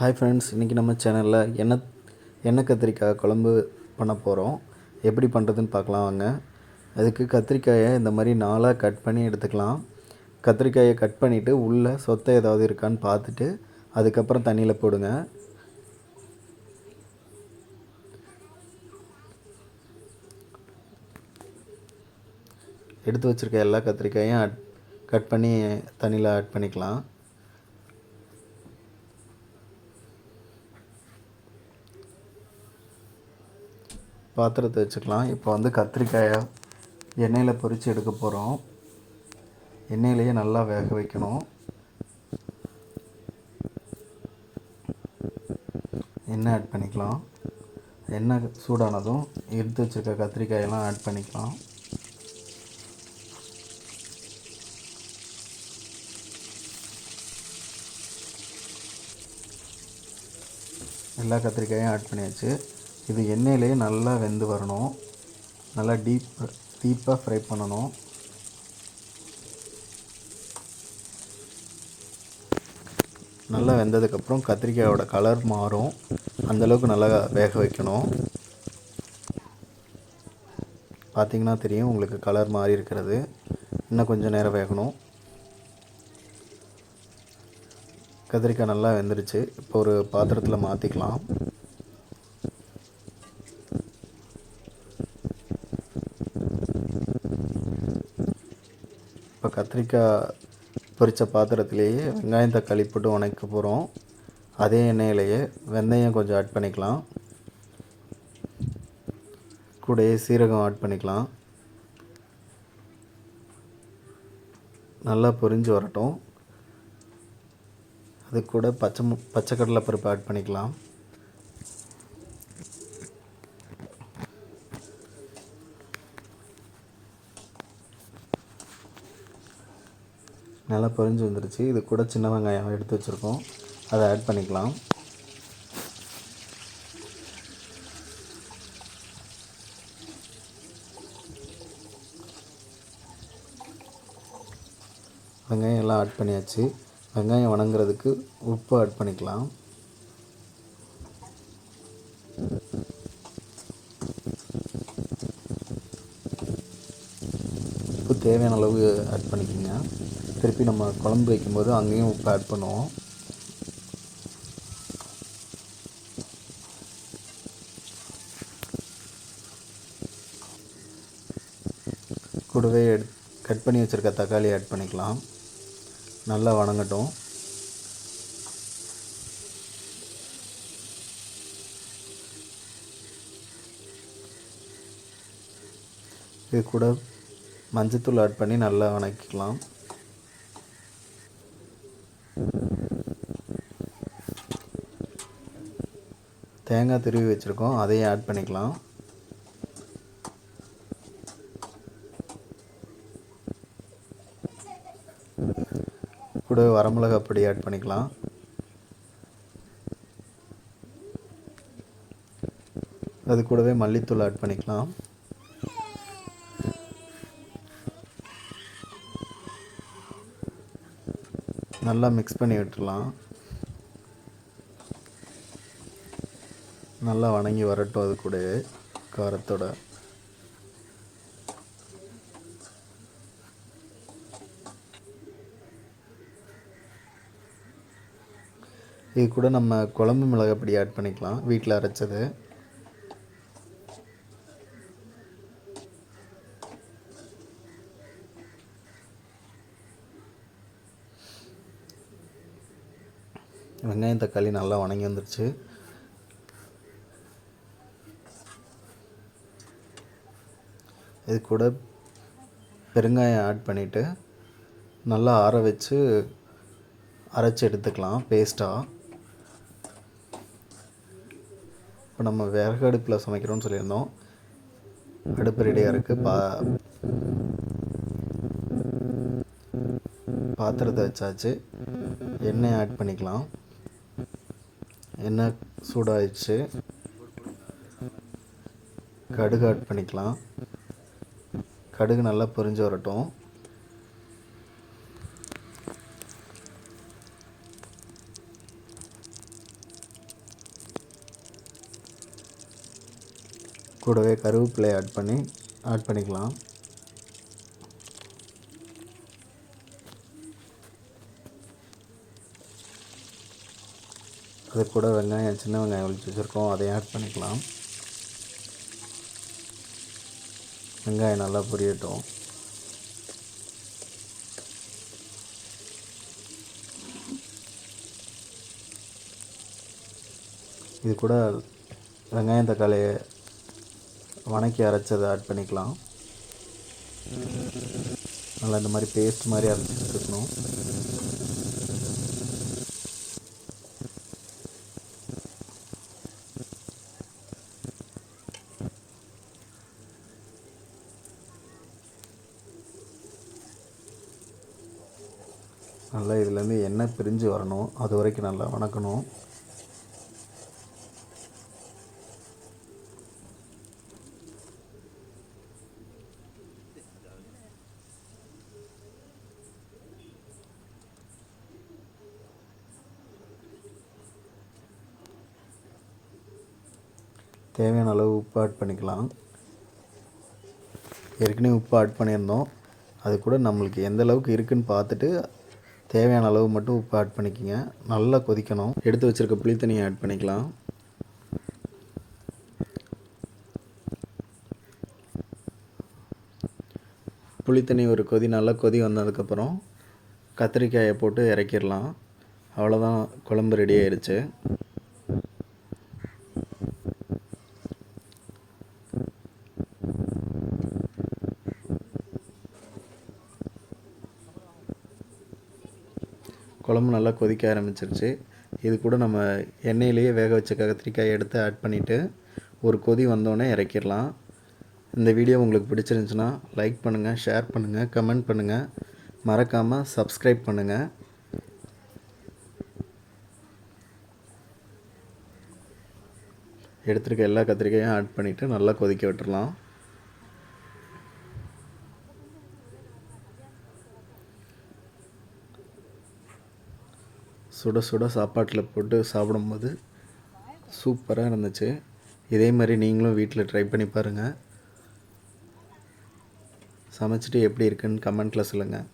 Hi friends இன்றைக்கி நம்ம சேனலில் எண்ணெய் எண்ணெய் கத்திரிக்காய் குழம்பு பண்ண போகிறோம் எப்படி பண்ணுறதுன்னு பார்க்கலாம் வாங்க. அதுக்கு கத்திரிக்காயை இந்த மாதிரி நாளாக கட் பண்ணி எடுத்துக்கலாம். கத்திரிக்காயை கட் பண்ணிவிட்டு உள்ளே சொத்தை ஏதாவது இருக்கான்னு பார்த்துட்டு அதுக்கப்புறம் தண்ணியில் போடுங்க. எடுத்து வச்சுருக்க எல்லா கத்திரிக்காயும் ஆட் கட் பண்ணி தண்ணியில் ஆட் பண்ணிக்கலாம். பாத்திரத்தை வச்சுக்கலாம். இப்போ வந்து கத்திரிக்காயை எண்ணெயில் பொரித்து எடுக்க போகிறோம் எண்ணெயிலேயே நல்லா வேக வைக்கணும். எண்ணெய் ஆட் பண்ணிக்கலாம். எண்ணெய் சூடானதும் எடுத்து வச்சுருக்க கத்திரிக்காயெல்லாம் ஆட் பண்ணிக்கலாம். எல்லா கத்திரிக்காயும் ஆட் பண்ணியாச்சு. இது எண்ணெயிலேயே நல்லா வெந்து வரணும். நல்லா டீப் டீப்பாக ஃப்ரை பண்ணணும். நல்லா வெந்ததுக்கப்புறம் கத்திரிக்காயோட கலர் மாறும். அந்தளவுக்கு நல்லா வேக வைக்கணும். பார்த்திங்கன்னா தெரியும் உங்களுக்கு கலர் மாறி இருக்கிறது. இன்னும் கொஞ்சம் நேரம் வேகணும். கத்திரிக்காய் நல்லா வெந்துருச்சு. இப்போ ஒரு பாத்திரத்தில் மாற்றிக்கலாம் கத்திரிக்காய் பொரித்த பாத்திரத்திலேயே வெங்காயம் தக்காளி போட்டு உணைக்க போகிறோம் அதே எண்ணெயிலேயே வெந்தயம் கொஞ்சம் ஆட் பண்ணிக்கலாம். கூடயே சீரகம் ஆட் பண்ணிக்கலாம். நல்லா பொரிஞ்சு வரட்டும். அது கூட பச்சை மு பச்சை கடலை பருப்பு ஆட் பண்ணிக்கலாம். நல்லா பொரிஞ்சு வந்துருச்சு. இது கூட சின்ன வெங்காயம் எடுத்து வச்சுருக்கோம். அதை ஆட் பண்ணிக்கலாம். வெங்காயம் எல்லாம் ஆட் பண்ணியாச்சு. வெங்காயம் வணங்குறதுக்கு உப்பு ஆட் பண்ணிக்கலாம். உப்பு தேவையான அளவு ஆட் பண்ணிக்கோங்க. திருப்பி நம்ம குழம்பு வைக்கும்போது அங்கேயும் உப்பு ஆட் பண்ணுவோம். கூடவே கட் பண்ணி வச்சுருக்க தக்காளி ஆட் பண்ணிக்கலாம். நல்லா வணங்கட்டும். இது கூட மஞ்சத்தூள் ஆட் பண்ணி நல்லா வணக்கிக்கலாம். தேங்காய் துருவி வச்சுருக்கோம். அதையும் ஆட் பண்ணிக்கலாம். கூட வரமிளகா பொடி ஆட் பண்ணிக்கலாம். அது கூடவே மல்லித்தூள் ஆட் பண்ணிக்கலாம். நல்லா மிக்ஸ் பண்ணி விட்டுடலாம். நல்லா வணங்கி வரட்டும் அது கூட காரத்தோட. இது கூட நம்ம குழம்பு மிளகாய் பொடி ஆட் பண்ணிக்கலாம் வீட்டில் அரைச்சது. வெங்காயம் தக்காளி நல்லா வணங்கி வந்துருச்சு. இது கூட பெருங்காயம் ஆட் பண்ணிவிட்டு நல்லா ஆற வச்சு அரைச்சி எடுத்துக்கலாம் பேஸ்ட்டாக இப்போ நம்ம விறகு அடுப்பில் சமைக்கிறோம்னு சொல்லியிருந்தோம். அடுப்பு ரெடியாக இருக்குது பா பாத்திரத்தை வச்சாச்சு. எண்ணெய் ஆட் பண்ணிக்கலாம். எண்ணெய் சூடாகிடுச்சு கடுகு ஆட் பண்ணிக்கலாம். கடுகு நல்லா பொரிஞ்சு வரட்டும். கூடவே கருவேப்பிலையை ஆட் பண்ணி ஆட் பண்ணிக்கலாம். அது கூட வெங்காயம் சின்ன வெங்காயம் ஒழிச்சு வச்சுருக்கோம் அதையும் ஆட் பண்ணிக்கலாம். வெங்காயம் நல்லா பொரியட்டும். இது கூட வெங்காயம் தக்காளியை வணக்கி அரைச்சதை ஆட் பண்ணிக்கலாம். நல்லா இந்த மாதிரி பேஸ்ட் மாதிரி அரைச்சிட்டு இருக்கணும். நல்லா இதுலேருந்து எண்ணெய் பிரிஞ்சு வரணும். அது வரைக்கும் நல்லா வணக்கணும். தேவையான அளவு உப்பு ஆட் பண்ணிக்கலாம். ஏற்கனவே உப்பு ஆட் பண்ணியிருந்தோம். அது கூட நம்மளுக்கு எந்த அளவுக்கு இருக்குன்னு பார்த்துட்டு தேவையான அளவு மட்டும் உப்பு ஆட் பண்ணிக்கோங்க. நல்லா கொதிக்கணும். எடுத்து வச்சுருக்க புளி தண்ணியை ஆட் பண்ணிக்கலாம். புளி தண்ணி ஒரு கொதி நல்லா கொதி வந்ததுக்கப்புறம் கத்திரிக்காயை போட்டு இறக்கிடலாம். அவ்வளோதான் குழம்பு ரெடி ஆயிடுச்சு குழம்பு நல்லா கொதிக்க ஆரம்பிச்சிருச்சு. இது கூட நம்ம எண்ணெயிலேயே வேக வச்ச கத்திரிக்காய் எடுத்து ஆட் பண்ணிவிட்டு ஒரு கொதி வந்தோடனே இறக்கிடலாம். இந்த வீடியோ உங்களுக்கு பிடிச்சிருந்துச்சுன்னா லைக் பண்ணுங்கள் ஷேர் பண்ணுங்கள் கமெண்ட் பண்ணுங்கள் மறக்காமல் சப்ஸ்கிரைப் பண்ணுங்கள் எடுத்துருக்க எல்லா கத்திரிக்காயும் ஆட் பண்ணிவிட்டு நல்லா கொதிக்க விட்டுடலாம் சுட சுட சாப்பாட்டில் போட்டு சாப்பிடும்போது சூப்பராக இருந்துச்சு. இதே மாதிரி நீங்களும் வீட்டில் ட்ரை பண்ணி பாருங்கள் சமைச்சிட்டு எப்படி இருக்குன்னு கமெண்ட்டில் சொல்லுங்கள்